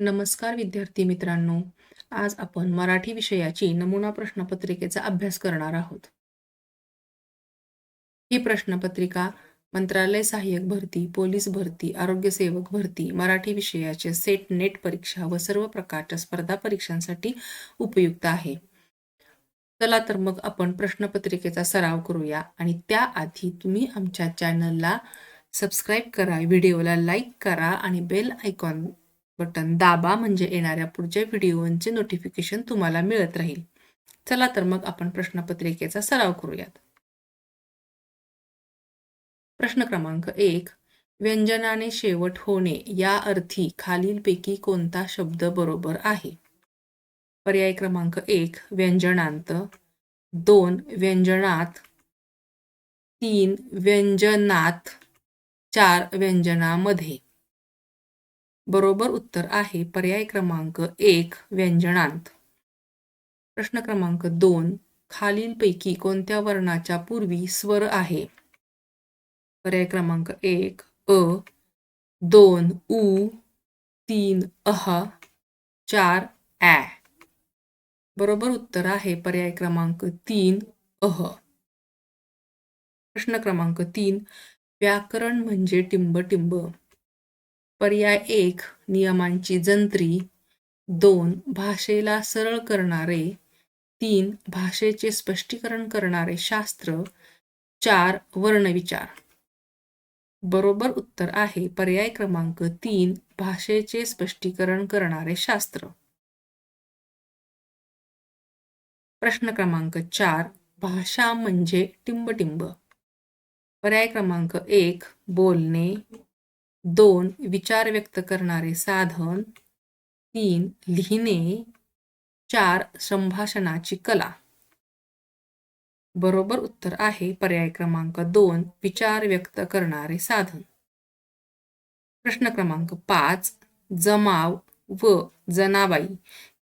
नमस्कार विद्यार्थी मित्रांनो. आज आपण मराठी विषयाची नमुना प्रश्नपत्रिकेचा अभ्यास करणार आहोत. ही प्रश्नपत्रिका मंत्रालय सहाय्यक भरती पोलीस भरती आरोग्य सेवक भरती मराठी विषयाचे सेट नेट परीक्षा व सर्व प्रकारच्या स्पर्धा परीक्षांसाठी उपयुक्त आहे. चला तर मग आपण प्रश्नपत्रिकेचा सराव करूया आणि त्याआधी तुम्ही आमच्या चॅनलला सबस्क्राईब करा व्हिडिओला लाईक करा आणि बेल आयकॉन बटन दाबा म्हणजे येणाऱ्या पुढच्या व्हिडिओचे नोटिफिकेशन तुम्हाला मिळत राहील. चला तर मग आपण प्रश्नपत्रिकेचा सराव करूयात. प्रश्न क्रमांक एक व्यंजनाने शेवट होणे या अर्थी खालीलपैकी कोणता शब्द बरोबर आहे? पर्याय क्रमांक एक व्यंजनांत. दोन व्यंजनात. तीन व्यंजनात. चार व्यंजनामध्ये. बरोबर उत्तर आहे. पर्याय क्रमांक एक व्यंजनांत. प्रश्न क्रमांक दोन खालीलपैकी कोणत्या वर्णाच्या पूर्वी स्वर आहे? पर्याय क्रमांक एक अ दोन उ तीन अह चार ॲ बरोबर उत्तर आहे. पर्याय क्रमांक तीन अह. प्रश्न क्रमांक तीन व्याकरण म्हणजे टिंबटिंब. पर्याय एक नियमांची जंत्री. दोन भाषेला सरळ करणारे. तीन भाषेचे स्पष्टीकरण करणारे शास्त्र. चार वर्णविचार. बरोबर उत्तर आहे. पर्याय क्रमांक तीन भाषेचे स्पष्टीकरण करणारे शास्त्र. प्रश्न क्रमांक चार भाषा म्हणजे टिंबटिंब. पर्याय क्रमांक एक बोलणे. दोन विचार व्यक्त करणारे साधन तीन लिहिणे चार संभाषणाची कला. बरोबर उत्तर आहे पर्याय क्रमांक दोन विचार व्यक्त करणारे साधन. प्रश्न क्रमांक पाच जमाव व जनाबाई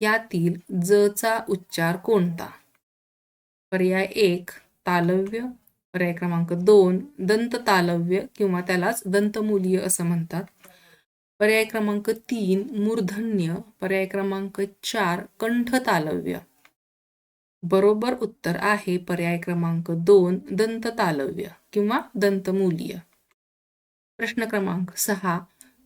यातील जचा उच्चार कोणता? पर्याय एक तालव्य पर्याय क्रमांक दोन दंत तालव्य किंवा त्यालाच दंतमूलीय असं म्हणतात. पर्याय क्रमांक तीन मूर्धन्य. पर्याय क्रमांक चार कंठ तालव्य बरोबर उत्तर आहे पर्याय क्रमांक दोन दंत तालव्य किंवा दंतमूलीय. प्रश्न क्रमांक सहा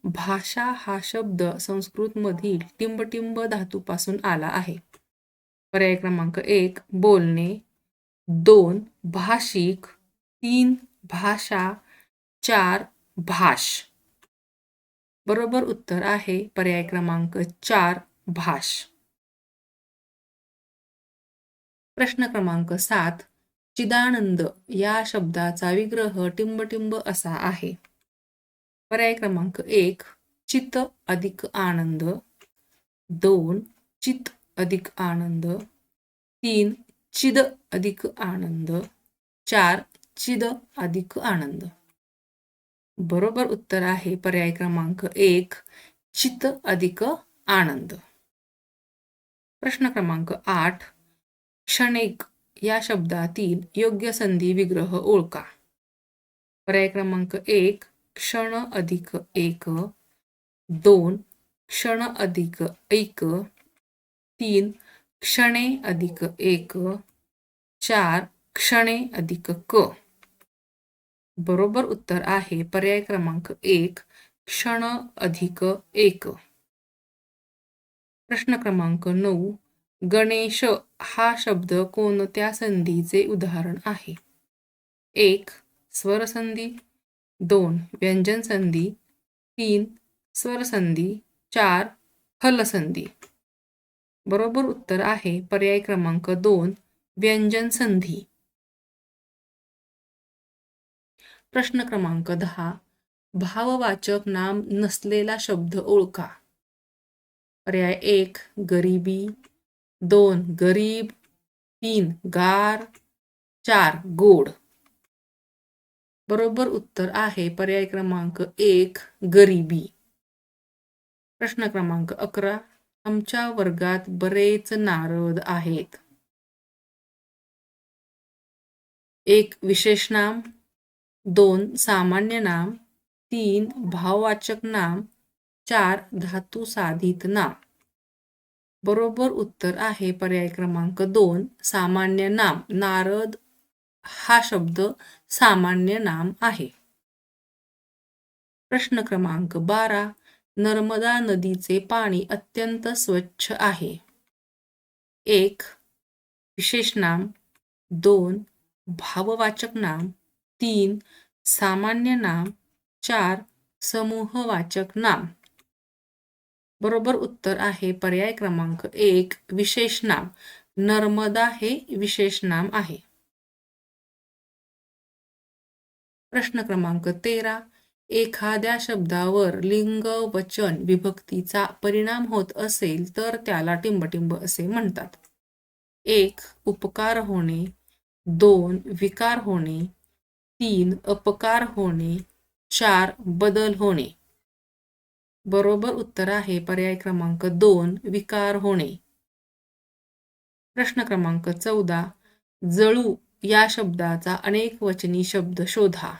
भाषा हा शब्द संस्कृत मधील टिंबटिंब धातूपासून आला आहे. पर्याय क्रमांक एक बोलणे. दोन भाषिक. तीन भाषा चार भाष. बरोबर उत्तर आहे पर्याय क्रमांक चार भाष. प्रश्न क्रमांक सात चिदानंद या शब्दाचा विग्रह टिंबटिंब असा आहे. पर्याय क्रमांक एक चित अधिक आनंद. दोन चित अधिक आनंद. तीन चिद अधिक आनंद. चार चिद अधिक आनंद. बरोबर उत्तर आहे पर्याय क्रमांक एक चित अधिक आनंद. प्रश्न क्रमांक आठ क्षणिक या शब्दातील योग्य संधी विग्रह ओळखा. पर्याय क्रमांक एक क्षण अधिक एक दोन क्षण अधिक एक तीन क्षणे अधिक एक चार क्षणे अधिक क. बरोबर उत्तर आहे. पर्याय क्रमांक एक क्षण अधिक एक. प्रश्न क्रमांक नऊ गणेश हा शब्द कोणत्या संधीचे उदाहरण आहे? एक स्वरसंधी. दोन व्यंजन संधी तीन स्वरसंधी. चार हलसंधी. बरोबर उत्तर आहे. पर्याय क्रमांक दोन व्यंजन संधी प्रश्न क्रमांक दहा. भाववाचक नाम नसलेला शब्द ओळखा. पर्याय एक गरिबी. दोन गरीब. तीन गार. चार गोड. बरोबर उत्तर आहे. पर्याय क्रमांक एक गरिबी. प्रश्न क्रमांक अकरा आमच्या वर्गात बरेच नारद आहेत. एक विशेष नाम. दोन सामान्य नाम तीन भाववाचक नाम चार धातू साधित नाम. बरोबर उत्तर आहे पर्याय क्रमांक दोन सामान्य नाम. नारद हा शब्द सामान्य नाम आहे. प्रश्न क्रमांक बारा नर्मदा नदीचे पाणी अत्यंत स्वच्छ आहे. एक विशेष नाम. दोन भाववाचक नाम. तीन सामान्य नाम चार समूहवाचक नाम. बरोबर उत्तर आहे पर्याय क्रमांक एक विशेष नाम. नर्मदा हे विशेष नाम आहे. प्रश्न क्रमांक तेरा एखाद्या शब्दावर लिंग वचन विभक्तीचा परिणाम होत असेल तर त्याला टिंबटिंब असे म्हणतात. एक उपकार होणे. दोन विकार होणे. तीन अपकार होणे चार बदल होणे. बरोबर उत्तर आहे पर्याय क्रमांक दोन विकार होणे. प्रश्न क्रमांक चौदा जळू या शब्दाचा अनेक वचनी शब्द शोधा.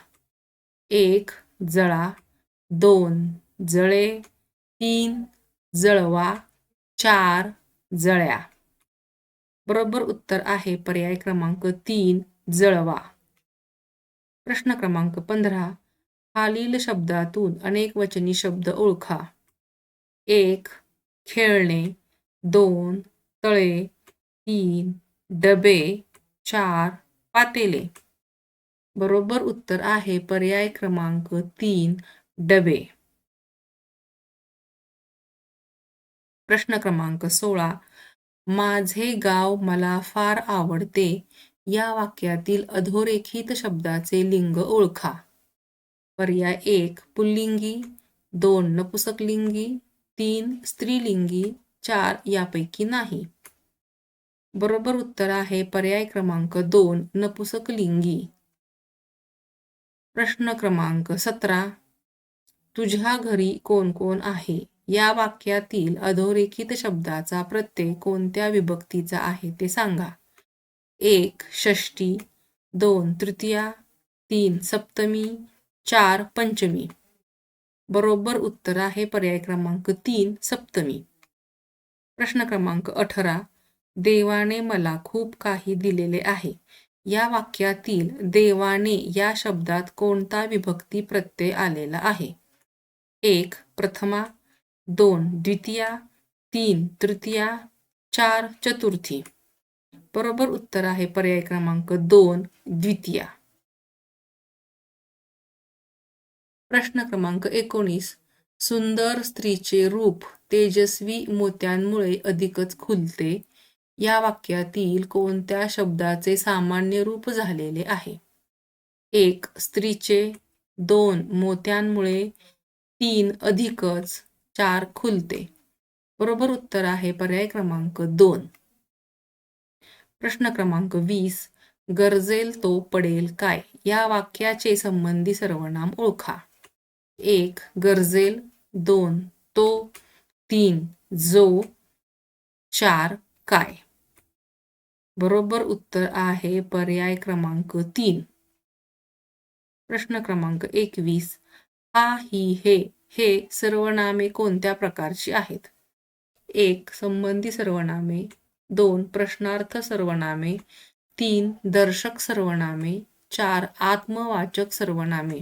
एक जळा. दोन जळे. तीन जळवा. चार जळ्या. बरोबर उत्तर आहे पर्याय क्रमांक तीन जळवा. प्रश्न क्रमांक पंधरा. खालील शब्दातून अनेक वचनी शब्द ओळखा. एक खेळणे. दोन तळे. तीन डबे. चार पातेले. बरोबर उत्तर आहे पर्याय क्रमांक तीन डबे. प्रश्न क्रमांक सोळा. माझे गाव मला फार आवडते. या वाक्यातील अधोरेखित शब्दाचे लिंग ओळखा. पर्याय एक पुल्लिंगी. दोन नपुसकलिंगी. तीन स्त्रीलिंगी. चार यापैकी नाही. बरोबर उत्तर आहे पर्याय क्रमांक दोन नपुसकलिंगी. प्रश्न क्रमांक सतरा तुझ्या घरी कोण कोण आहे? या वाक्यातील अधोरेखित शब्दाचा प्रत्यय कोणत्या विभक्तीचा आहे ते सांगा. एक षष्टी दोन तृतीया तीन सप्तमी चार पंचमी. बरोबर उत्तर आहे पर्याय क्रमांक तीन सप्तमी. प्रश्न क्रमांक अठरा देवाने मला खूप काही दिलेले आहे. या वाक्यातील देवाने या शब्दात कोणता विभक्ती प्रत्यय आलेला आहे? एक प्रथमा दोन द्वितीया तीन तृतीया चार चतुर्थी. बरोबर उत्तर आहे पर्याय क्रमांक दोन द्वितीया. प्रश्न क्रमांक एकोणीस. सुंदर स्त्रीचे रूप तेजस्वी मोत्यांमुळे अधिकच खुलते. या वाक्यातील कोणत्या शब्दाचे सामान्य रूप झालेले आहे? एक स्त्रीचे दोन मोत्यांमुळे तीन अधिकच चार खुलते. बरोबर उत्तर आहे पर्याय क्रमांक दोन. प्रश्न क्रमांक वीस गरजेल तो पडेल काय? या वाक्याचे संबंधी सर्वनाम ओळखा. एक गरजेल. दोन तो. तीन जो. चार काय? बरोबर उत्तर आहे पर्याय क्रमांक तीन. प्रश्न क्रमांक एकवीस. हा ही हे हे सर्वनामे कोणत्या प्रकारची आहेत? एक संबंधी सर्वनामे दोन प्रश्नार्थ सर्वनामे तीन दर्शक सर्वनामे चार आत्मवाचक सर्वनामे.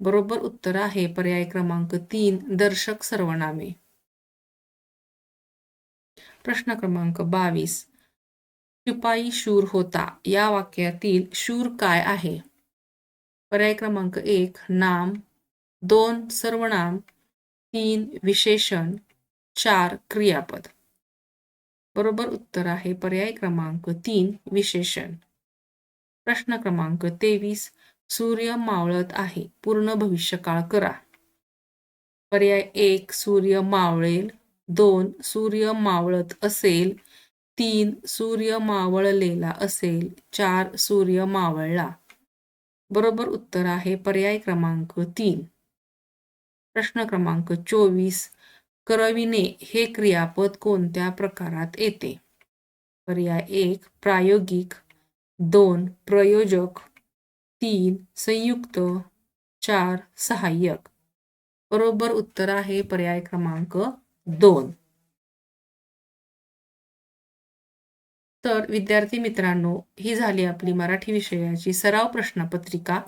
बरोबर उत्तर आहे पर्याय क्रमांक तीन दर्शक सर्वनामे. प्रश्न क्रमांक बावीस. शिपाई शूर होता या वाक्यातील शूर काय आहे? पर्याय क्रमांक एक नाम. दोन सर्वनाम. तीन विशेषण. चार क्रियापद. बरोबर उत्तर आहे पर्याय क्रमांक तीन विशेषण. प्रश्न क्रमांक तेवीस सूर्य मावळत आहे पूर्ण भविष्यकाळ करा. पर्याय एक सूर्य मावळेल. दोन सूर्य मावळत असेल. तीन सूर्य मावळलेला असेल. चार सूर्य मावळला. बरोबर उत्तर आहे पर्याय क्रमांक तीन. प्रश्न क्रमांक चोवीस करविणे हे क्रियापद कोणत्या प्रकारात येते? पर्याय एक प्रायोगिक. दोन प्रयोजक. तीन संयुक्त. चार सहाय्यक. बरोबर उत्तर आहे पर्याय क्रमांक दोन. तर विद्यार्थी मित्रांनो ही झाली आपली मराठी विषयाची सराव प्रश्नपत्रिका.